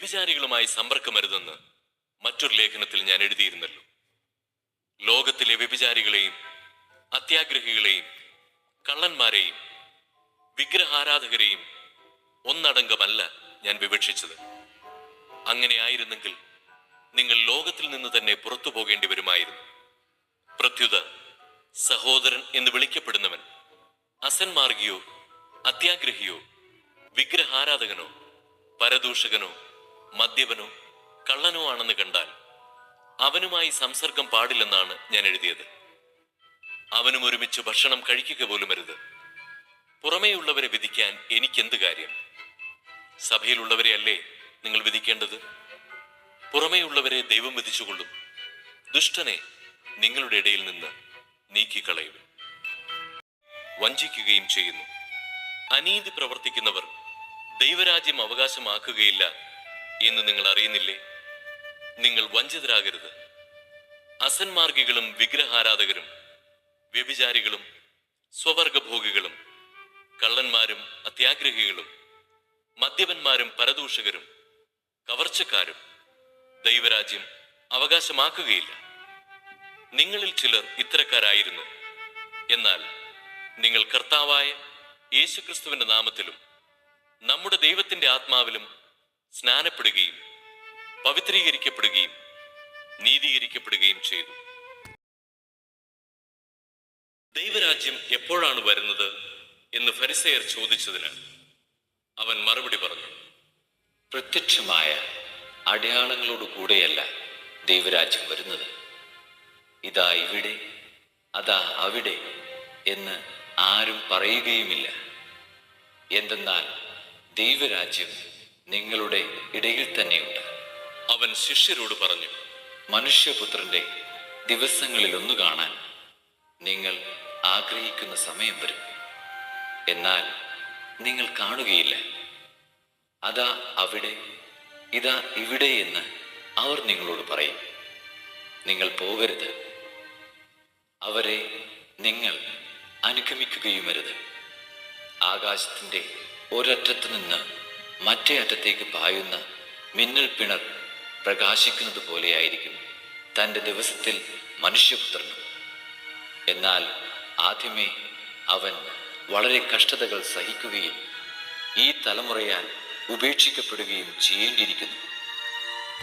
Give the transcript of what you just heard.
വ്യഭിചാരികളുമായി സമ്പർക്കമരുതെന്ന് മറ്റൊരു ലേഖനത്തിൽ ഞാൻ എഴുതിയിരുന്നല്ലോ. ലോകത്തിലെ വ്യഭിചാരികളെയും അത്യാഗ്രഹികളെയും കള്ളന്മാരെയും വിഗ്രഹാരാധകരെയും ഒന്നടങ്കമല്ല ഞാൻ വിവക്ഷിച്ചത്. അങ്ങനെ ആയിരുന്നെങ്കിൽ നിങ്ങൾ ലോകത്തിൽ നിന്ന് തന്നെ പുറത്തു പോകേണ്ടി വരുമായിരുന്നു പ്രത്യുത സഹോദരൻ എന്ന് വിളിക്കപ്പെടുന്നവൻ അസന്മാർഗിയോ അത്യാഗ്രഹിയോ വിഗ്രഹാരാധകനോ പരദൂഷകനോ മദ്യപനോ കള്ളനോ ആണെന്ന് കണ്ടാൽ അവനുമായി സംസർഗം പാടില്ലെന്നാണ് ഞാൻ എഴുതിയത്. അവനും ഒരുമിച്ച് ഭക്ഷണം കഴിക്കുക പോലും അരുത്. പുറമേയുള്ളവരെ വിധിക്കാൻ എനിക്കെന്ത് കാര്യം? സഭയിലുള്ളവരെ അല്ലേ നിങ്ങൾ വിധിക്കേണ്ടത്? പുറമേയുള്ളവരെ ദൈവം വിധിച്ചുകൊള്ളും. ദുഷ്ടനെ നിങ്ങളുടെ ഇടയിൽ നിന്ന് നീക്കിക്കളയും. വഞ്ചിക്കുകയും ചെയ്യുന്നു. അനീതി പ്രവർത്തിക്കുന്നവർ ദൈവരാജ്യം അവകാശമാക്കുകയില്ല എന്ന് നിങ്ങൾ അറിയുന്നില്ലേ? നിങ്ങൾ വഞ്ചിതരാകരുത്. അസന്മാർഗികളും വിഗ്രഹാരാധകരും വ്യഭിചാരികളും സ്വവർഗഭോഗികളും കള്ളന്മാരും അത്യാഗ്രഹികളും മദ്യപന്മാരും പരദൂഷകരും കവർച്ചക്കാരും ദൈവരാജ്യം അവകാശമാക്കുകയില്ല. നിങ്ങളിൽ ചിലർ ഇത്തരക്കാരായിരുന്നു. എന്നാൽ നിങ്ങൾ കർത്താവായ യേശുക്രിസ്തുവിന്റെ നാമത്തിലും നമ്മുടെ ദൈവത്തിന്റെ ആത്മാവിലും സ്നാനപ്പെടുകയും പവിത്രീകരിക്കപ്പെടുകയും നീതീകരിക്കപ്പെടുകയും ചെയ്തു. ദൈവരാജ്യം എപ്പോഴാണ് വരുന്നത് എന്ന് ഫരിസയർ ചോദിച്ചതിന് അവൻ മറുപടി പറഞ്ഞു പ്രത്യക്ഷമായ അടയാളങ്ങളോട് കൂടെയല്ല ദൈവരാജ്യം വരുന്നത്. ഇതാ ഇവിടെ അതാ അവിടെ എന്ന് ആരും പറയുകയുമില്ല. എന്തെന്നാൽ ദൈവരാജ്യം നിങ്ങളുടെ ഇടയിൽ തന്നെയുണ്ട്. അവൻ ശിഷ്യരോട് പറഞ്ഞു മനുഷ്യപുത്രന്റെ ദിവസങ്ങളിലൊന്നു കാണാൻ നിങ്ങൾ ആഗ്രഹിക്കുന്ന സമയം വരും. എന്നാൽ നിങ്ങൾ കാണുകയില്ല. അതാ അവിടെ ഇതാ ഇവിടെ എന്ന് അവർ നിങ്ങളോട് പറയും. നിങ്ങൾ പോകരുത്. അവരെ നിങ്ങൾ അനുഗമിക്കുകയുമരുത് ആകാശത്തിന്റെ ഒരറ്റത്ത് നിന്ന് മറ്റേ അറ്റത്തേക്ക് പായുന്ന മിന്നൽ പിണർ പ്രകാശിക്കുന്നത് പോലെയായിരിക്കും തന്റെ ദിവസത്തിൽ മനുഷ്യപുത്രനും. എന്നാൽ ആദ്യമേ അവൻ വളരെ കഷ്ടതകൾ സഹിക്കുകയും ഈ തലമുറയാൽ ഉപേക്ഷിക്കപ്പെടുകയും ചെയ്യേണ്ടിയിരിക്കുന്നു.